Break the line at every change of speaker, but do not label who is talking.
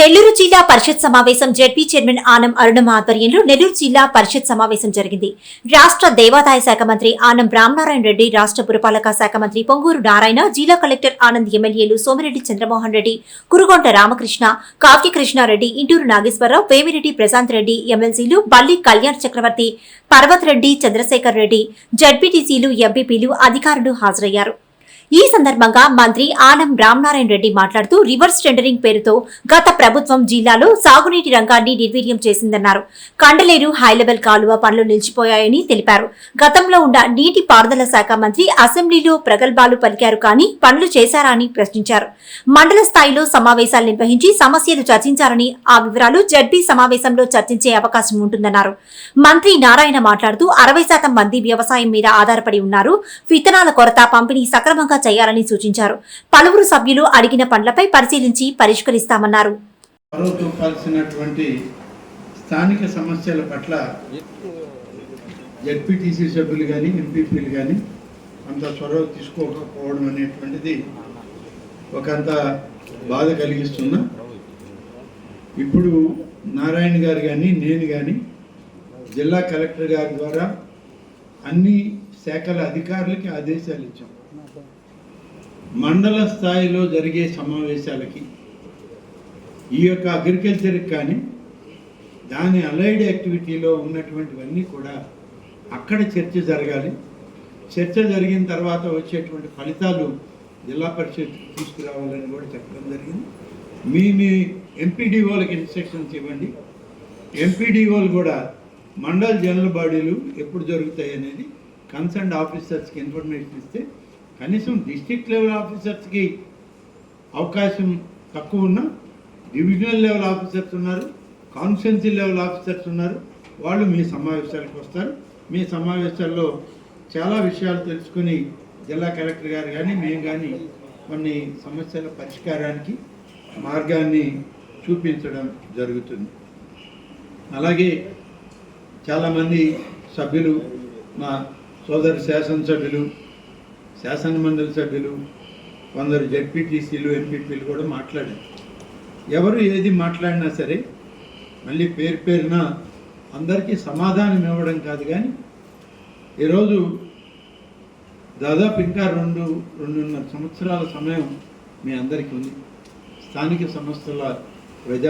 నెల్లూరు జిల్లా పరిషత్ సమావేశం ZP chairman Anam అరుణం ఆధ్వర్యంలో నెల్లూరు జిల్లా పరిషత్ సమావేశం జరిగింది. రాష్ట్ర దేవాదాయ శాఖ మంత్రి ఆనం రామనారాయణ రెడ్డి రాష్ట్ర పురపాలక శాఖ మంత్రి పొంగూరు నారాయణ జిల్లా కలెక్టర్ ఆనంద్ ఎమ్మెల్యేలు సోమిరెడ్డి చంద్రమోహన్ రెడ్డి కురుగొంట రామకృష్ణ కావ్యకృష్ణారెడ్డి ఇంటూరు నాగేశ్వరరావు పేమిరెడ్డి ప్రశాంత్ రెడ్డి ఎమ్మెల్సీలు బల్లి కళ్యాణ్ చక్రవర్తి పర్వత్ రెడ్డి చంద్రశేఖర్ రెడ్డి జడ్పీటీసీలు ఎంపీపీలు అధికారులు హాజరయ్యారు. ఈ సందర్భంగా మంత్రి ఆనం రామనారాయణ రెడ్డి మాట్లాడుతూ రివర్స్ టెండరింగ్ పేరుతో గత ప్రభుత్వం జిల్లాలో సాగునీటి రంగాన్ని నిర్వీర్యం చేసిందన్నారు. కండలేరు హైలెవెల్ కాలువ పనులు నిలిచిపోయాయని తెలిపారు. గతంలో ఉన్న నీటి పారుదల శాఖ మంత్రి అసెంబ్లీలో ప్రగల్భాలు పలికారు కానీ పనులు చేశారా అని ప్రశ్నించారు. మండల స్థాయిలో సమావేశాలు నిర్వహించి సమస్యలు చర్చించారని ఆ వివరాలు జడ్పీ సమావేశంలో చర్చించే అవకాశం ఉంటుందన్నారు. మంత్రి నారాయణ మాట్లాడుతూ అరవై శాతం మంది వ్యవసాయం మీద ఆధారపడి ఉన్నారు. విత్తనాల కొరత పంపిణీ సక్రమంగా చేయాలని సూచించారు. పలువురు సభ్యులు అడిగిన పనులపై పరిశీలించి పరిష్కరిస్తామన్నారు.
స్థానిక సమస్యల పట్ల జడ్పీటీసీ సభ్యులు కానీ ఎంపీపీలు కానీ అంత చొరవ తీసుకోకపోవడం అనేటువంటిది ఒకంత బాధ కలిగిస్తున్నా ఇప్పుడు నారాయణ గారు కానీ నేను కానీ జిల్లా కలెక్టర్ గారి ద్వారా అన్ని శాఖల అధికారులకి ఆదేశాలు ఇచ్చాం. మండల స్థాయిలో జరిగే సమావేశాలకి. ఈ యొక్క అగ్రికల్చర్కి కానీ దాని అలైడ్ యాక్టివిటీలో ఉన్నటువంటివన్నీ కూడా అక్కడ చర్చ జరగాలి. చర్చ జరిగిన తర్వాత వచ్చేటువంటి ఫలితాలు జిల్లా పరిషత్ తీసుకురావాలని కూడా చెప్పడం జరిగింది. మీ మీ ఎంపీడీఓలకు ఇన్స్ట్రక్షన్స్ ఇవ్వండి. ఎంపీడీఓలు కూడా మండల్ జనరల్ బాడీలు ఎప్పుడు జరుగుతాయి అనేది కన్సర్న్ ఆఫీసర్స్కి ఇన్ఫర్మేషన్ ఇస్తే కనీసం డిస్ట్రిక్ట్ లెవెల్ ఆఫీసర్స్కి అవకాశం తక్కువ ఉన్నా డివిజనల్ లెవెల్ ఆఫీసర్స్ ఉన్నారు కాన్స్టిట్యున్సీ లెవెల్ ఆఫీసర్స్ ఉన్నారు. వాళ్ళు మీ సమావేశాలకు వస్తారు. మీ సమావేశాల్లో చాలా విషయాలు తెలుసుకుని జిల్లా కలెక్టర్ గారు కానీ మేము కానీ కొన్ని సమస్యల పరిష్కారానికి మార్గాన్ని చూపించడం జరుగుతుంది. అలాగే చాలామంది సభ్యులు మా సోదరు శాసనసభ్యులు శాసనమండలి సభ్యులు కొందరు జడ్పీటీసీలు ఎంపీపీలు కూడా మాట్లాడారు. ఎవరు ఏది మాట్లాడినా సరే మళ్ళీ పేరు పేరున అందరికీ సమాధానం ఇవ్వడం కాదు కానీ ఈరోజు దాదాపు ఇంకా రెండు రెండున్నర సంవత్సరాల సమయం మీ అందరికీ ఉంది. స్థానిక సంస్థల ప్రజా